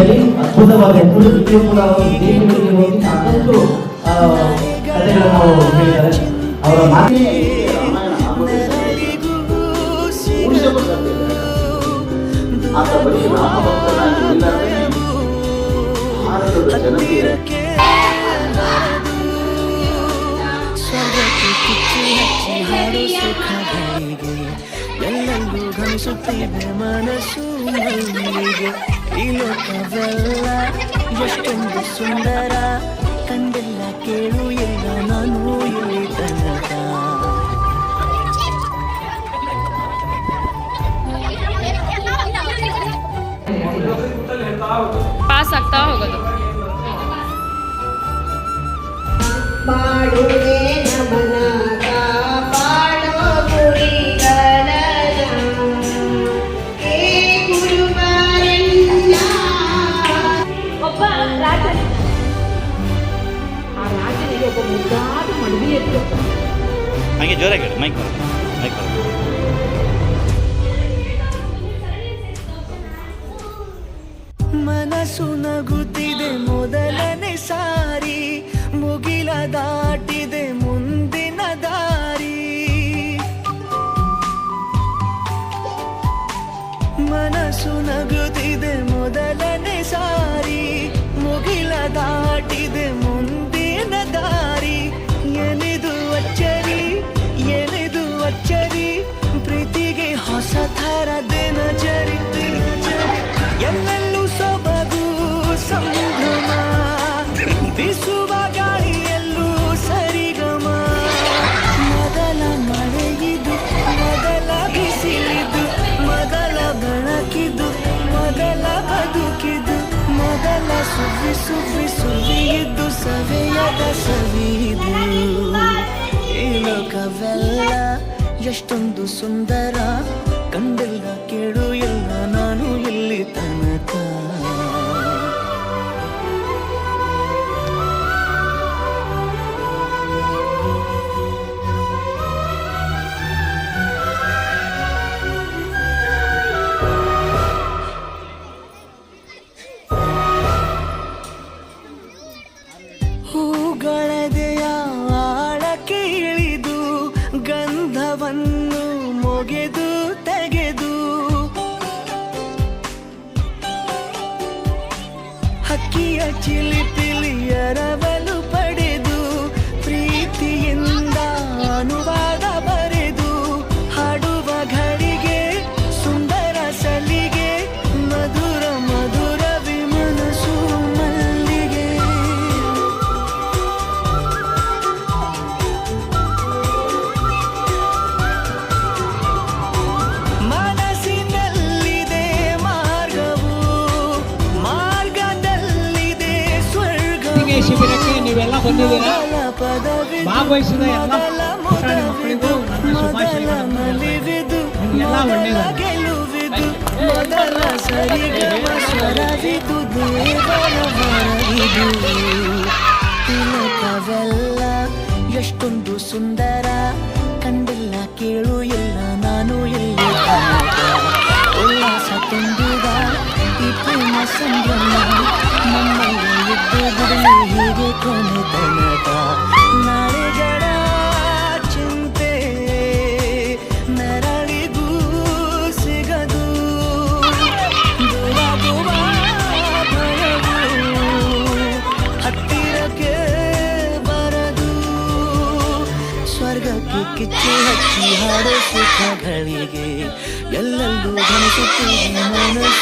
ಸಂಭ್ರಮ ಇದರಲ್ಲಿ ಅದ್ಭುತವಾದ ಹೆಸರು ಜೊತೆಯೂ ಕೂಡ ಅವರು ದೇಶಗಳಿಗೆ ಹೋಗಿ ಸಾಕಷ್ಟು ಆ, ಕಥೆಗಳನ್ನು ಅವರು ಹೇಳಿದ್ದಾರೆ ಅವರ ಮಾತಿನ ನೆರಳಿಗೂ ಉಳಿಸಬೇಕು ಸಾಧ್ಯ ಇಲ್ಲ. ಆತ ಬರೀ ರಾಮಭಕ್ತನಾಗಿ ನಿಲ್ಲದೆ ಭಾರತದ ಜನತೆಯ ಸ್ವರ್ಗಕ್ಕೆ ಕಿಚ್ಚು ಹಚ್ಚಿ ಹಾಡು ಸುಖಗಳಿಗೆ ಎಲ್ಲೆಲ್ಲೂ ಘನಿಸುತ್ತಿದೆ ಮನಸ್ಸು ಮಲ್ಲಿಗೆ ಈ ಲೋಕವೆಲ್ಲ ಎಷ್ಟೊಂದು ಸುಂದರ ಕಂಡಿಲ್ಲ ಕೇಳು ಇಲ್ಲ ನಾನು ಇಲ್ಲಿ ತನಕ ಪಾಸ್ ಆಗ್ತಾ ಹೋಗೋದು ಮಾಡುವೆ ಒಬ್ಬ ಮುದ್ದಾದ ಹಾಗೆ ಜೋರಾಗಿ ಹೇಳಿ ಮೈಕ್ ಮೈಕ್ ಮನಸ್ಸು ನಗುತ್ತಿದೆ ಮೊದಲನೇ ಸಾರಿ ಮುಗಿಲ ದಾಟಿದೆ ಮುಂದಿನ ದಾರಿ. ಮನಸ್ಸು ನಗುತ್ತಿದೆ ಸವಿಯದ ಸವಿದು ಈ ಲೋಕವೆಲ್ಲ ಎಷ್ಟೊಂದು ಸುಂದರ ಕಂಡಿಲ್ಲ ಕೇಳು ಎಲ್ಲ ಹೂಗಳದೆಯ ಆಳಕ್ಕೆ ಇಳಿದು ಗಂಧವನ್ನು ಮೊಗೆದು ತೆಗೆದು ಹಕ್ಕಿಯ ಚಿಲಿ ಎರವಲು ಶಿಬಿರಕ್ಕೆ ನೀವೆಲ್ಲ ಬಂದಿದ್ದೀರಾ ಭಾಗವಹಿಸಿದ ಎಲ್ಲ ಪುಟಾಣಿ ಮಕ್ಕಳಿಗೂ ನನ್ನ ಶುಭಾಶಯಗಳನ್ನು ಎಲ್ಲ ಎಷ್ಟೊಂದು ಸುಂದರ, ಕಂಡಿಲ್ಲ ಕೇಳು ಇಲ್ಲ ನಾನು ಎಲ್ಲ. ಉಲ್ಲಾಸ ತುಂಬಿದ ಈ ಪ್ರೇಮ ಸಂಭ್ರಮ ನಮ್ಮಲ್ಲಿ ಇದ್ದುದು ಹೀಗೆ ಕೊನೆ ತನಕ ನಾಳೆಗಳ ಚಿಂತೆ. ನೆರಳಿಗೂ ಸಿಗದು ದೂರಾಗುವ ಹತ್ತಿರಕ್ಕೆ ಬರದು. ಸ್ವರ್ಗಕ್ಕೆ ಕಿಚ್ಚು ಹಚ್ಚಿ ಹಾಡೋ ಸುಖಗಳಿಗೆ ಎಲ್ಲೆಲ್ಲೂ ಘನಿಸುತ್ತಿದೆ ಮನಸ್ಸು.